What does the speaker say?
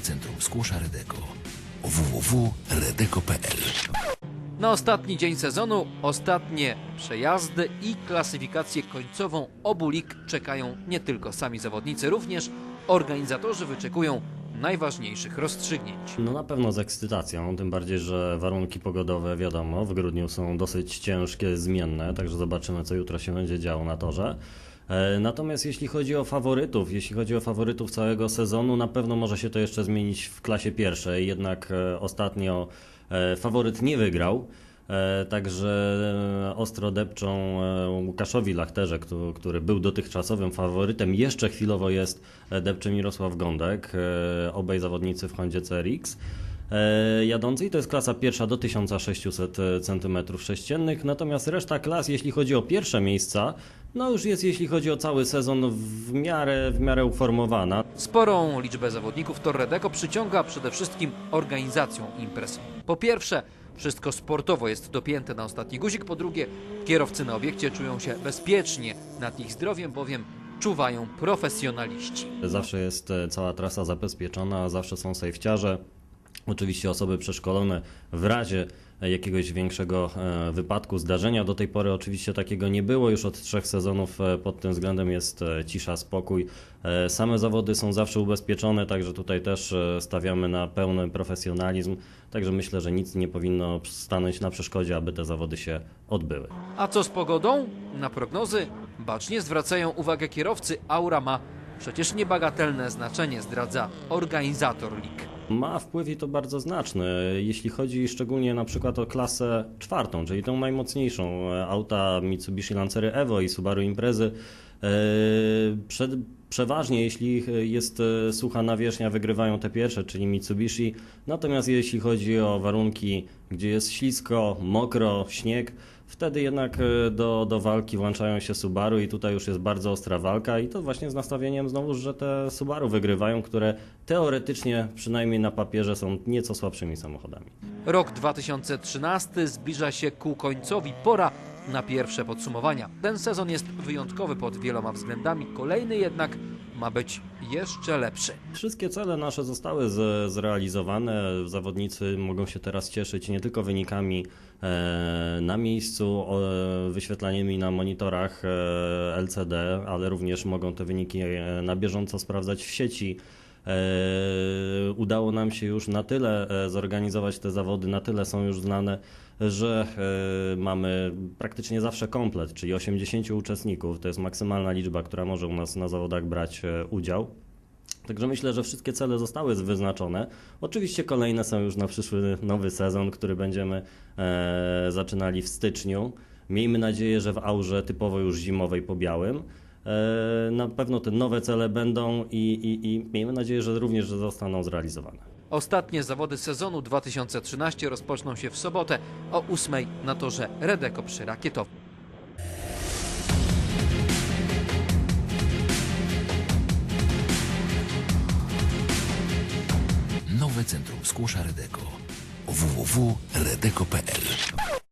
Centrum Skłosza Redeko www.redeko.pl Na ostatni dzień sezonu, ostatnie przejazdy i klasyfikację końcową obu lig czekają nie tylko sami zawodnicy, również organizatorzy wyczekują najważniejszych rozstrzygnięć. No na pewno z ekscytacją, tym bardziej, że warunki pogodowe wiadomo, w grudniu są dosyć ciężkie, zmienne, także zobaczymy co jutro się będzie działo na torze. E, Natomiast jeśli chodzi o faworytów, jeśli chodzi o faworytów całego sezonu, na pewno może się to jeszcze zmienić w klasie pierwszej, jednak e, ostatnio e, faworyt nie wygrał. Także ostro depczą Łukaszowi Lachterze, któ- który był dotychczasowym faworytem. Jeszcze chwilowo jest depcze Mirosław Gądek, obaj zawodnicy w Hondzie CRX. Jadący i to jest klasa pierwsza do 1600 cm3, natomiast reszta klas, jeśli chodzi o pierwsze miejsca, no już jest, jeśli chodzi o cały sezon, w miarę, w miarę uformowana. Sporą liczbę zawodników Torredeko przyciąga przede wszystkim organizacją imprez. Po pierwsze, wszystko sportowo jest dopięte na ostatni guzik, po drugie, kierowcy na obiekcie czują się bezpiecznie nad ich zdrowiem, bowiem czuwają profesjonaliści. Zawsze jest e, cała trasa zabezpieczona, zawsze są safe'ciarze. Oczywiście osoby przeszkolone w razie e, jakiegoś większego e, wypadku, zdarzenia. Do tej pory oczywiście takiego nie było. Już od trzech sezonów e, pod tym względem jest cisza, spokój. Same zawody są zawsze ubezpieczone, także tutaj też stawiamy na pełny profesjonalizm. Także myślę, że nic nie powinno stanąć na przeszkodzie, aby te zawody się odbyły. A co z pogodą? Na prognozy bacznie zwracają uwagę kierowcy. Aura ma przecież niebagatelne znaczenie, zdradza organizator lig. Ma wpływ i to bardzo znaczny, jeśli chodzi szczególnie na przykład o klasę czwartą, czyli tą najmocniejszą. e, Auta Mitsubishi Lancery Evo i Subaru Imprezy. e, Przed, przeważnie jeśli jest e, sucha nawierzchnia wygrywają te pierwsze, czyli Mitsubishi. Natomiast jeśli chodzi o warunki, gdzie jest ślisko, mokro, śnieg, Wtedy jednak e, do, do walki włączają się Subaru i tutaj już jest bardzo ostra walka i to właśnie z nastawieniem znowu, że te Subaru wygrywają, które teoretycznie, przynajmniej na papierze, są nieco słabszymi samochodami. Rok 2013 zbliża się ku końcowi. Pora na pierwsze podsumowania. Ten sezon jest wyjątkowy pod wieloma względami, kolejny jednak ma być jeszcze lepszy. Wszystkie cele nasze zostały z, zrealizowane. Zawodnicy mogą się teraz cieszyć nie tylko wynikami e, na miejscu, o, wyświetlanymi na monitorach e, LCD, ale również mogą te wyniki e, na bieżąco sprawdzać w sieci. E, udało nam się już na tyle e, zorganizować te zawody, na tyle są już znane, że e, mamy praktycznie zawsze komplet, czyli 80 uczestników. To jest maksymalna liczba, która może u nas na zawodach brać udział. Także myślę, że wszystkie cele zostały wyznaczone. Oczywiście kolejne są już na przyszły nowy sezon, który będziemy zaczynali w styczniu. Miejmy nadzieję, że w aurze typowo już zimowej po białym. E, na pewno te nowe cele będą i, i, i miejmy nadzieję, że również że zostaną zrealizowane. Ostatnie zawody sezonu 2013 rozpoczną się w sobotę o 8 na torze Redeko przy Rakietowym. Nowe Centrum Skłosza Redeko www.redeko.pl